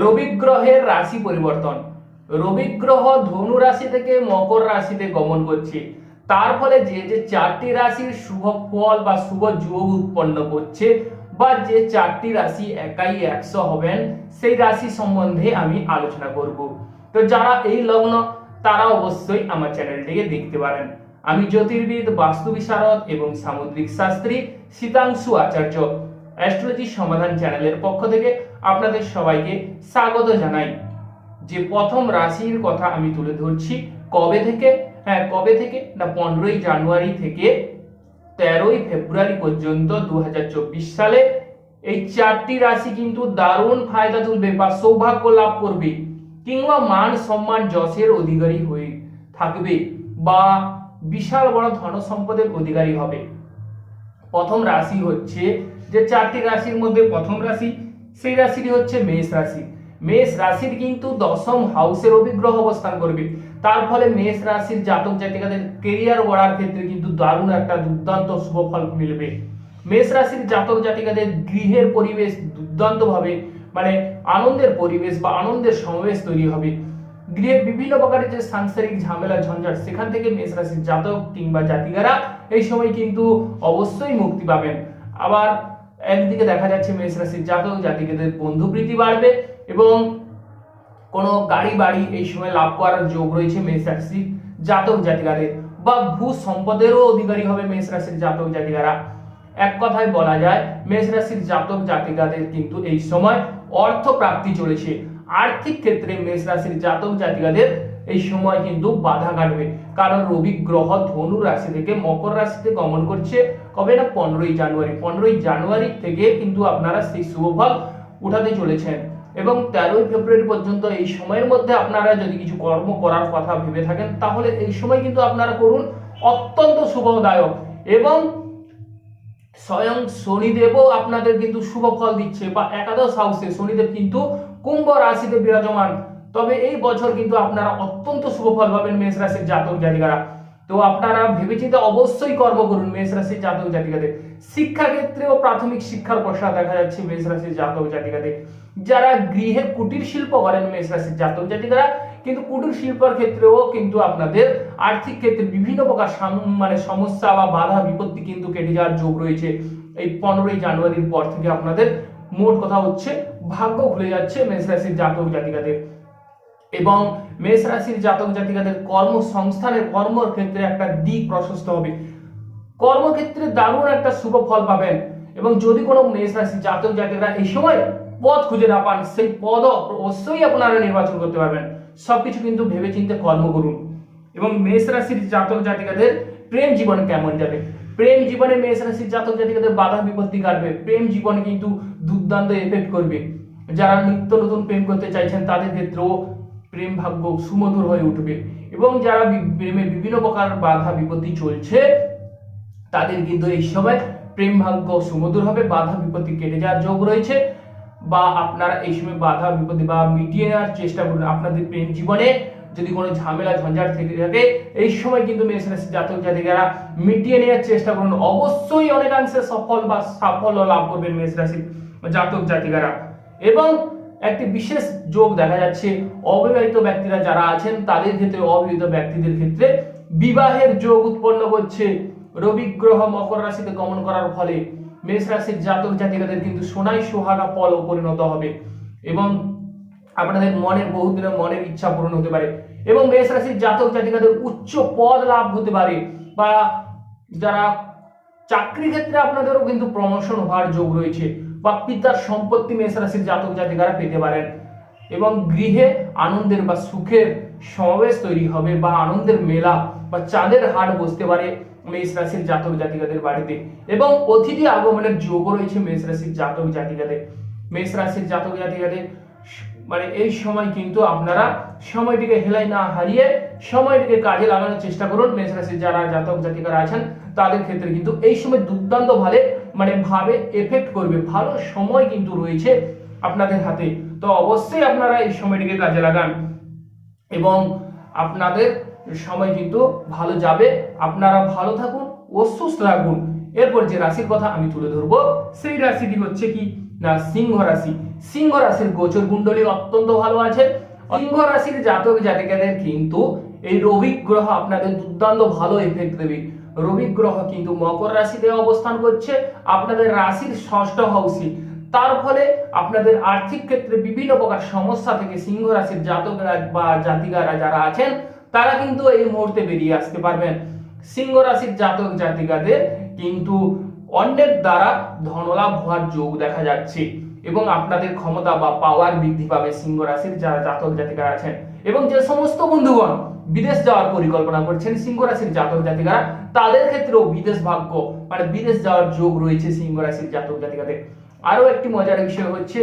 রবি গ্রহের রাশি পরিবর্তন। রবি গ্রহ ধনু রাশি থেকে মকর রাশিতে গমন করছে। তার ফলে যে যে চারটি রাশির শুভ ফল বা শুভ যোগ উৎপন্ন করছে বা যে চারটি রাশি একাই একশো হবেন, সেই রাশি সম্বন্ধে আমি আলোচনা করব। তো যারা এই লগ্ন, তারা অবশ্যই আমার চ্যানেলটিকে দেখতে পারেন। আমি জ্যোতির্বিদ, বাস্তু বিশারদ এবং সামুদ্রিক শাস্ত্রী শীতাংশু আচার্য। অ্যাস্ট্রোলজি সমাধান চ্যানেলের পক্ষ থেকে আপনাদের সবাইকে স্বাগত জানাই। যে প্রথম রাশির কথা আমি তুলে ধরছি, কবে থেকে? হ্যাঁ কবে থেকে? না, পনেরোই জানুয়ারি থেকে তেরোই ফেব্রুয়ারি পর্যন্ত দু হাজার চব্বিশ সালে। এই চারটি রাশি কিন্তু দারুণ ফায়দা তুলবে বা সৌভাগ্য লাভ করবে কিংবা মান সম্মান যশের অধিকারী হয়ে থাকবে বা বিশাল বড় ধন সম্পদের অধিকারী হবে। প্রথম রাশি হচ্ছে যে চারটি রাশির মধ্যে প্রথম রাশি সেই রাশিটি হচ্ছে মেষ রাশি। মেষ রাশির কিন্তু দশম হাউসের অভিগ্রহ অবস্থান করবে। তার ফলে মেষ রাশির জাতক জাতিকাদের কেরিয়ার গড়ার ক্ষেত্রে কিন্তু দারুণ একটা দুর্দান্ত শুভ ফল মিলবে। মেষ রাশির জাতক জাতিকাদের গৃহের পরিবেশ দুর্দান্ত ভাবে মানে আনন্দের পরিবেশ বা আনন্দের সমাবেশ তৈরি হবে। গৃহে বিভিন্ন প্রকারের যে সাংসারিক ঝামেলা, ঝঞ্ঝাট, সেখান থেকে মেষ রাশির জাতক কিংবা জাতিকারা এই সময় কিন্তু অবশ্যই মুক্তি পাবেন। আবার একদিকে দেখা যাচ্ছে মেষ রাশির জাতক জাতিকাদের বন্ধুপ্রীতি বাড়বে এবং কোনো গাড়ি বাড়ি এই সময় লাভ করার যোগ রয়েছে মেষ রাশির জাতক, জাতিকাদের বা ভূ সম্পদেরও অধিকারী হবে মেষ রাশির জাতক, জাতিকারা। এক কথায় বলা যায়, মেষ রাশির জাতক, জাতিকাদের কিন্তু এই সময় অর্থ প্রাপ্তি চলেছে। আর্থিক ক্ষেত্রে মেষ রাশির জাতক, জাতিকাদের এই সময় কিন্তু বাধা কাটবে। কারণ রবি গ্রহ ধনু রাশি থেকে মকর রাশিতে গমন করছে। কবে? না পনেরোই জানুয়ারি। পনেরোই জানুয়ারি থেকে কিন্তু আপনারা সেই শুভফল উঠাতে চলেছেন। এবং তেরোই ফেব্রুয়ারি পর্যন্ত এই সময়ের মধ্যে আপনারা যদি কিছু কর্ম করার কথা ভেবে থাকেন, তাহলে এই সময় কিন্তু আপনারা করুন অত্যন্ত শুভদায়ক। এবং স্বয়ং শনিদেবও আপনাদের কিন্তু শুভ ফল দিচ্ছে, বা একাদশ হাউসে শনিদেব কিন্তু কুম্ভ রাশিতে বিরাজমান। তবে এই বছর কিন্তু আপনারা অত্যন্ত শুভ ফল পাবেন মেষ রাশির জাতক জাতিকারা। তো আপনারা ভেবেচিন্তে অবশ্যই কর্ম করুন মেষ রাশির জাতক জাতিকাদের। শিক্ষা ক্ষেত্রেও প্রাথমিক শিক্ষার প্রসার দেখা যাচ্ছে মেষ রাশির জাতক জাতিকাদের। যারা গৃহে কুটির শিল্প করেন মেষ রাশির জাতক জাতিকারা, কিন্তু কুটির শিল্পের ক্ষেত্রেও কিন্তু আপনাদের আর্থিক ক্ষেত্রে বিভিন্ন প্রকার মানে সমস্যা বা বাধা, বিপত্তি কিন্তু কেটে যাওয়ার যোগ রয়েছে। এই পনেরোই জানুয়ারির পর থেকে আপনাদের মোট কথা হচ্ছে, ভাগ্য খুলে যাচ্ছে মেষ রাশির জাতক জাতিকাদের। এবং মেষ রাশির জাতক জাতিকাদের কর্মসংস্থানের কর্মর ক্ষেত্রে একটা দিক প্রশস্ত হবে। কর্মক্ষেত্রে দারুণ একটা শুভ ফল পাবেন এবং যদি কোনো মেষ রাশির জাতক জাতিকারা এই সময় পদ খুঁজে না পান, সেই পদও অবশ্যই আপনারা নির্বাচন করতে পারবেন। সবকিছু কিন্তু ভেবেচিন্তে কর্ম করুন। এবং মেষ রাশির জাতক জাতিকাদের প্রেম জীবন কেমন যাবে? প্রেম জীবনে মেষ রাশির জাতক জাতিকাদের বাধা বিপত্তি কাটবে। প্রেম জীবনে কিন্তু দুর্দান্ত এফেক্ট করবে। যারা নিত্য নতুন প্রেম করতে চাইছেন, তাদের ক্ষেত্রেও প্রেম ভাগ্য সুমধুর হয়ে উঠবে। এবং যারা প্রেমে বিভিন্ন প্রকার বাধা, বিপত্তি চলছে, তাদের কিন্তু এই সময় প্রেম ভাগ্য সুমধুর হবে, বাধা, বিপত্তি কেটে যাওয়ার যোগ রয়েছে। বা আপনারা এই সময় বাধা, বিপত্তি বা মিটিয়ে নেওয়ার চেষ্টা করুন আপনাদের প্রেম জীবনে। যদি কোনো ঝামেলা, ঝঞ্ঝাট থেকে থাকে, এই সময় কিন্তু মেষ রাশি জাতক জাতিকারা মিটিয়ে নেওয়ার চেষ্টা করুন। অবশ্যই অনেকাংশে সফল বা সাফল্য লাভ করবেন মেষ রাশির জাতক জাতিকারা। এবং একটি বিশেষ যোগ দেখা যাচ্ছে। অবিবাহিত ব্যক্তিরা যারা আছেন, তাদের ক্ষেত্রে অবিবাহিত ব্যক্তিদের ক্ষেত্রে বিবাহের যোগ উৎপন্ন করছে রবি গ্রহ মকর রাশিতে গমন করার ফলে মেষ রাশির জাতক জাতিকাদের কিন্তু সোনাই সোহাগা ফল পরিণত হবে এবং আপনাদের মনের বহুদিনের মনের ইচ্ছা পূরণ হতে পারে এবং মেষ রাশির জাতক জাতিকাদের উচ্চ পদ লাভ হতে পারে বা যারা চাকরি ক্ষেত্রে আপনাদেরও কিন্তু প্রমোশন হওয়ার যোগ রয়েছে। বা পিতার সম্পত্তি মেষ রাশির জাতক জাতিকারা পেতে পারেন। এবং গৃহে আনন্দের বা সুখের সমাবেশ তৈরি হবে বা আনন্দের মেলা বা চাঁদের হাট বসতে পারে মেষ রাশির জাতক জাতিকাদের বাড়িতে। এবং অতিথি আগমনের যোগও রয়েছে মেষ রাশির জাতক জাতিকাদের। মেষ রাশির জাতক জাতিকাদের মানে এই সময় কিন্তু আপনারা সময়টিকে হেলাই না হারিয়ে সময়টিকে কাজে লাগানোর চেষ্টা করুন। মেষ রাশির যারা জাতক জাতিকারা আছেন, তাদের ক্ষেত্রে কিন্তু এই সময় দুর্দান্ত ভাবে মানে ভাবে এফেক্ট করবে। ভালো সময় কিন্তু রয়েছে আপনাদের হাতে। তো অবশ্যই আপনারা এই সময়টিকে কাজে লাগান। এবং আপনাদের সময় কিন্তু ভালো যাবে। আপনারা ভালো থাকুন ও সুস্থ থাকুন। এরপর যে রাশির কথা আমি তুলে ধরবো, সেই রাশিটি হচ্ছে কি? না, সিংহ রাশি। সিংহ রাশির গোচর কুণ্ডলী অত্যন্ত ভালো আছে। সিংহ রাশির জাতক জাতিকাদের কিন্তু এই রবি গ্রহ আপনাদের দুর্দান্ত ভালো এফেক্ট দেবে। রবি গ্রহ কিন্তু মকর রাশিতে অবস্থান করছে, আপনাদের রাশির ষষ্ঠ হাউসে। তার ফলে আপনাদের আর্থিক ক্ষেত্রে বিভিন্ন প্রকার সমস্যা থেকে সিংহ রাশির জাতকরা বা জাতিকারা যারা আছেন, তারা কিন্তু এই মুহূর্তে বেরিয়ে আসতে পারবেন। সিংহ রাশির জাতক জাতিকাদের কিন্তু অন্যের দ্বারা ধনলাভ হওয়ার যোগ দেখা যাচ্ছে এবং আপনাদের ক্ষমতা বা পাওয়ার বৃদ্ধি পাবে সিংহ রাশির যারা জাতক জাতিকারা আছেন। এবং যে সমস্ত বন্ধুগণ বিদেশ যাওয়ার পরিকল্পনা করছেন সিংহ রাশির জাতক জাতিকারা। তাদের ক্ষেত্রেও বিদেশ ভাগ্য মানে বিদেশ যাওয়ার যোগ রয়েছে সিংহ রাশির জাতক জাতিকাদের। আরও একটি মজার বিষয় হচ্ছে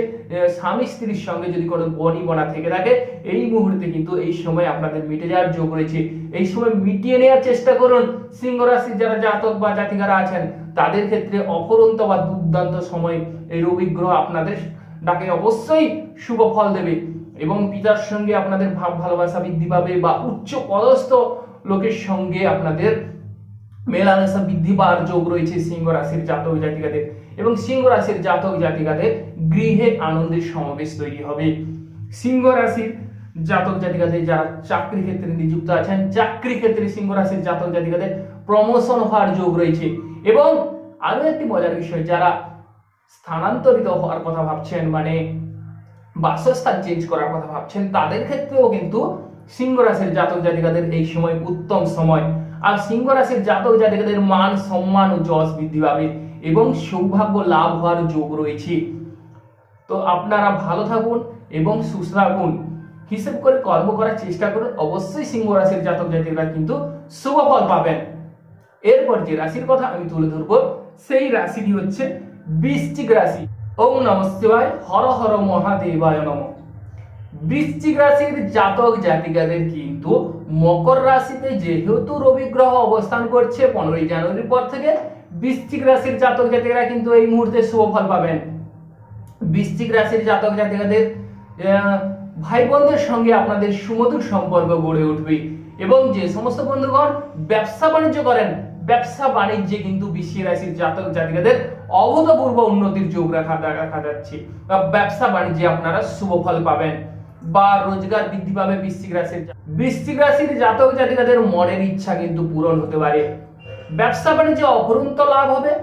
স্বামী স্ত্রীর সঙ্গে যদি কোনো বনি বনা থেকে থাকে, এই মুহূর্তে কিন্তু এই সময় আপনাদের মিটে যাওয়ার যোগ রয়েছে। এই সময় মিটিয়ে নেওয়ার চেষ্টা করুন সিংহ রাশির যারা জাতক বা জাতিকারা আছেন, তাদের ক্ষেত্রে অপরন্ত বা দুর্দান্ত সময় এই রবি গ্রহ আপনাদের ডাকে অবশ্যই শুভ ফল দেবে। এবং পিতার সঙ্গে আপনাদের ভাব ভালোবাসা বৃদ্ধি পাবে বা উচ্চ পদস্থ লোকের সঙ্গে আপনাদের মেলামেশা বৃদ্ধি পাওয়ার যোগ রয়েছে সিংহ রাশির জাতক জাতিকাদের এবং সিংহ রাশির জাতক জাতিকাদের গৃহে আনন্দের সমাবেশ তৈরি হবে। সিংহ রাশির জাতক জাতিকাদের যারা চাকরি ক্ষেত্রে নিযুক্ত আছেন, চাকরি ক্ষেত্রে সিংহ রাশির জাতক জাতিকাদের প্রমোশন হওয়ার যোগ রয়েছে এবং আরও একটি মজার বিষয়, যারা স্থানান্তরিত হওয়ার কথা ভাবছেন মানে বাসস্থান চেঞ্জ করার কথা ভাবছেন, তাদের ক্ষেত্রেও কিন্তু সিংহ রাশির জাতক জাতিকাদের এই সময় উত্তম সময়। আর সিংহ রাশির জাতক জাতিকাদের মান সম্মান ও যশ বৃদ্ধি পাবে এবং সৌভাগ্য লাভ হওয়ার যোগ রয়েছে। তো আপনারা ভালো থাকুন এবং সুস্থ থাকুন। হিসেব করে কর্ম করার চেষ্টা করুন, অবশ্যই সিংহ রাশির জাতক জাতিকরা কিন্তু শুভ ফল পাবেন। এরপর যে রাশির কথা আমি তুলে ধরবো, সেই রাশিটি হচ্ছে বৃশ্চিক রাশি। ওম নম শিবায় হর হর মহাদেবায় নম। বৃশ্চিক রাশির জাতক জাতিকাদের কিন্তু মকর রাশিতে যেহেতু রবি গ্রহ অবস্থান করছে পনেরোই জানুয়ারির পর থেকে বৃশ্চিক রাশির জাতক জাতিকারা কিন্তু এই মুহূর্তে শুভ ফল পাবেন। বৃশ্চিক রাশির জাতক জাতিকাদের ভাই বোনদের সঙ্গে আপনাদের সুমধুর সম্পর্ক গড়ে উঠবে এবং যে সমস্ত বন্ধুগণ ব্যবসা বাণিজ্য করেন ব্যবসা বাণিজ্যে কিন্তু বৃশ্চিক রাশির জাতক জাতিকাদের অভূতপূর্ব উন্নতির যোগ রাখা দেখা যাচ্ছে। বা ব্যবসা বাণিজ্যে আপনারা শুভ ফল পাবেন বা রোজগার বৃদ্ধি পাবে বৃশ্চিক রাশির বৃশ্চিক রাশির জাতক জাতিকাদের মনের ইচ্ছা কিন্তু পূরণ হতে পারে। ব্যবসা বাণিজ্যে অপরন্ত লাভ হবে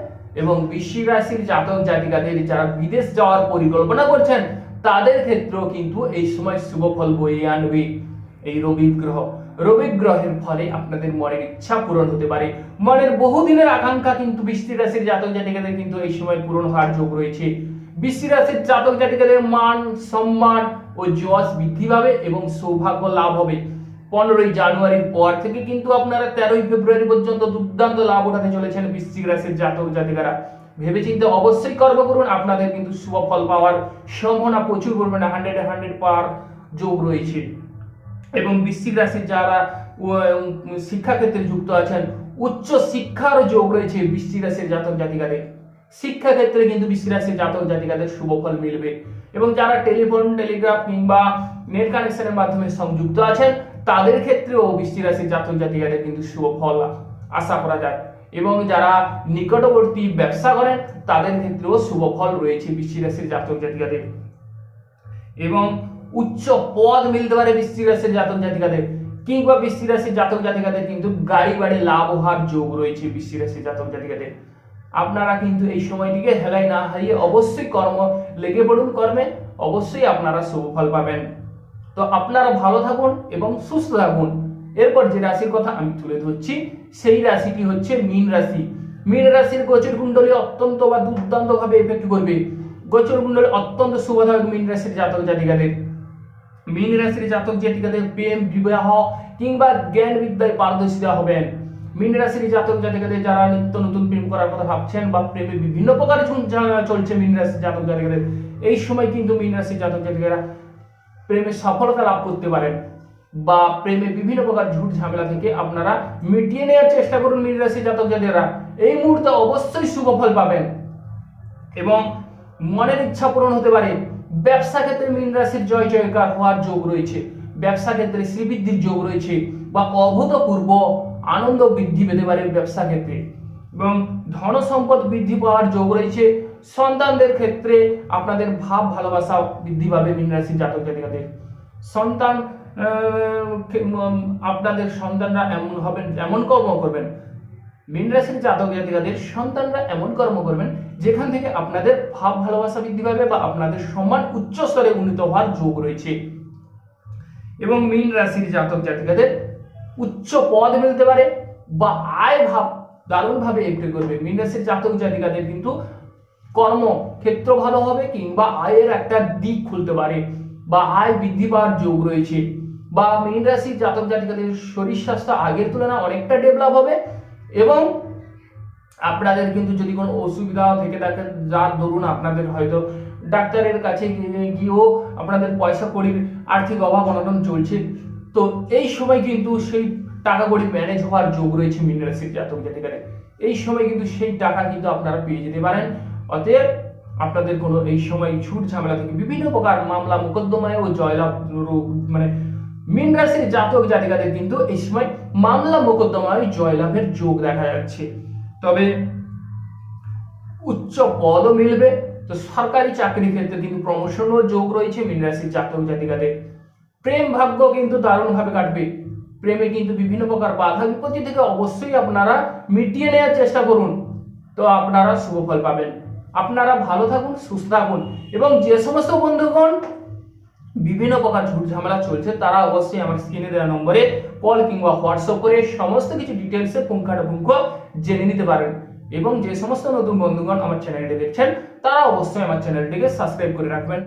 এবং বৃশ্চিক রাশির জাতক জাতিকাদের যারা বিদেশ যাওয়ার পরিকল্পনা করছেন, তাদের ক্ষেত্রেও কিন্তু এই সময় শুভ ফল বয়ে আনবে। এই রবি গ্রহ রবি গ্রহের ফলে আপনাদের মনের ইচ্ছা পূরণ হতে পারে। মনের বহুদিনের আকাঙ্ক্ষা কিন্তু বৃষ্টির রাশির জাতক জাতিকাদের কিন্তু এই সময় পূরণ হওয়ার যোগ রয়েছে। বৃষ্টি রাশির জাতক জাতিকাদের মান সম্মান ও যশ বৃদ্ধি পাবে এবং সৌভাগ্য লাভ হবে। পনেরোই জানুয়ারির পর থেকে কিন্তু আপনারা তেরোই ফেব্রুয়ারি পর্যন্ত দুর্দান্ত লাভ উঠাতে চলেছেন বৃশ্চিক রাশির জাতক জাতিকারা। ভেবেচিন্তে অবশ্যই কর্ম করুন, আপনাদের কিন্তু শুভ ফল পাওয়ার সম্ভাবনা প্রচুর পরিমাণে হান্ড্রেড হান্ড্রেড পাওয়ার যোগ রয়েছে। এবং বৃশ্চিক রাশির যারা শিক্ষাক্ষেত্রে যুক্ত আছেন, উচ্চ শিক্ষার যোগ রয়েছে বৃশ্চিক রাশির জাতক জাতিকাদের। শিক্ষাক্ষেত্রে কিন্তু বৃশ্চিক রাশির জাতক জাতিকাদের শুভ ফল মিলবে। এবং যারা টেলিফোন, টেলিগ্রাফ কিংবা নেট কানেকশনের মাধ্যমে সংযুক্ত আছেন, তাদের ক্ষেত্রেও বৃশ্চিক রাশির জাতক জাতিকাদের কিন্তু শুভ ফল আশা করা যায়। এবং যারা নিকটবর্তী ব্যবসা করেন, তাদের ক্ষেত্রেও শুভ ফল রয়েছে বৃশ্চিক রাশির জাতক জাতিকাদের। এবং উচ্চ পদ মিলতে পারে বৃষ্টি রাশির জাতক জাতিকাদের। কিংবা বৃষ্টি রাশির জাতক জাতিকাদের কিন্তু গাড়ি বাড়ি লাভ হওয়ার যোগ রয়েছে বৃষ্টি রাশির জাতক জাতিকাদের। আপনারা কিন্তু এই সময়টিকে হেলাই না হারিয়ে অবশ্যই কর্ম লেগে পড়ুন, কর্মে অবশ্যই আপনারা শুভ ফল পাবেন। তো আপনারা ভালো থাকুন এবং সুস্থ থাকুন। এরপর যে রাশির কথা আমি তুলে ধরছি, সেই রাশিটি হচ্ছে মীন রাশি। মীন রাশির গোচর কুণ্ডলী অত্যন্ত বা দুর্দান্ত ভাবে এফেক্ট করবে। গোচর কুণ্ডলী অত্যন্ত শুভদায়ক মীন রাশির জাতক জাতিকাদের। মীন রাশির জাতক জাতিকাদের প্রেম, বিবাহ কিংবা জ্ঞান বিদ্যায় পারদর্শিতা হবেন মীন রাশির জাতক জাতিকাদের যারা নিত্য নতুন প্রেম করার কথা ভাবছেন বা প্রেমে বিভিন্ন প্রকার চলছে মীন রাশির জাতক জাতিকাদের, এই সময় কিন্তু মীন রাশির জাতক জাতিকারা প্রেমে সফলতা লাভ করতে পারেন বা প্রেমে বিভিন্ন প্রকার ঝুট ঝামেলা থেকে আপনারা মিটিয়ে নেওয়ার চেষ্টা করুন মীন রাশির জাতক জাতিকারা। এই মুহূর্তে অবশ্যই শুভ ফল পাবেন এবং মনের ইচ্ছা পূরণ হতে পারে। ব্যবসা ক্ষেত্রে মীন রাশির জয় জয়কার হওয়ার যোগ রয়েছে। ব্যবসা ক্ষেত্রে শ্রীবৃদ্ধির যোগ রয়েছে বা অভূতপূর্ব আনন্দ বৃদ্ধি পেতে পারে ব্যবসা ক্ষেত্রে। এবং ধন সম্পদ বৃদ্ধি পাওয়ার যোগ রয়েছে। সন্তানদের ক্ষেত্রে আপনাদের ভাব ভালোবাসা বৃদ্ধি পাবে মীন রাশির জাতক জাতিকাদের। সন্তান আপনাদের সন্তানরা এমন হবেন, এমন কর্ম করবেন। মীন রাশির জাতক জাতিকাদের সন্তানরা এমন কর্ম করবেন যেখান থেকে আপনাদের ভাব ভালোবাসা বৃদ্ধি পাবে বা আপনাদের সম্মান উচ্চ স্তরে উন্নীত হওয়ার যোগ রয়েছে। এবং মীন রাশির জাতক জাতিকাদের উচ্চ পদ মিলতে পারে বা আয় ভাব দারুণভাবে এপ্রি করবে। মীন রাশির জাতক জাতিকাদের কিন্তু কর্ম ক্ষেত্র ভালো হবে কিংবা আয়ের একটা দিক খুলতে পারে বা আয় বৃদ্ধি পাওয়ার যোগ রয়েছে। বা মীন রাশির জাতক জাতিকাদের শরীর স্বাস্থ্য আগের তুলনায় অনেকটা ডেভেলপ হবে এবং আপনাদের কিন্তু যদি কোনো অসুবিধা থেকে থাকে যার ধরুন আপনাদের হয়তো ডাক্তারের কাছে গিয়ে- গিয়েও আপনাদের পয়সা কড়ির আর্থিক অভাব অনটন চলছে। তো এই সময় কিন্তু সেই টাকা কড়ি ম্যানেজ হওয়ার যোগ রয়েছে মীন রাশির জাতক জাতিকারে এই সময় কিন্তু সেই টাকা কিন্তু আপনারা পেয়ে যেতে পারেন। অতএব আপনাদের কোনো এই সময় ছুট ঝামেলা থেকে বিভিন্ন প্রকার মামলা, মোকদ্দমায় ও জয়লাভ মানে মীন রাশির জাতক জাতিকাদের কিন্তু এই সময় মামলা, মোকদ্দমায় জয়লাভের যোগ দেখা যাচ্ছে। তবে উচ্চ পদও মিলবে। তো সরকারি চাকরির ক্ষেত্রে কিন্তু প্রমোশনও যোগ রয়েছে মীন রাশির জাতক জাতিকাদের। প্রেম ভাগ্য কিন্তু দারুণভাবে কাটবে। প্রেমে কিন্তু বিভিন্ন প্রকার বাধা বিপত্তি থেকে অবশ্যই আপনারা মিটিয়ে নেওয়ার চেষ্টা করুন। তো আপনারা শুভ ফল পাবেন। আপনারা ভালো থাকুন, সুস্থ থাকুন এবং যে সমস্ত বন্ধুগণ বিভিন্ন প্রকার ঝুট ঝামেলা চলছে, তারা অবশ্যই আমার স্ক্রিনে দেওয়া নম্বরে কল কিংবা হোয়াটসঅ্যাপ করে সমস্ত কিছু ডিটেলসে পুঙ্খানুপুঙ্খ জেনে নিতে পারেন। এবং যে সমস্ত নতুন বন্ধুগণ আমার চ্যানেলটি দেখছেন, তারা অবশ্যই আমার চ্যানেলটিকে সাবস্ক্রাইব করে রাখবেন।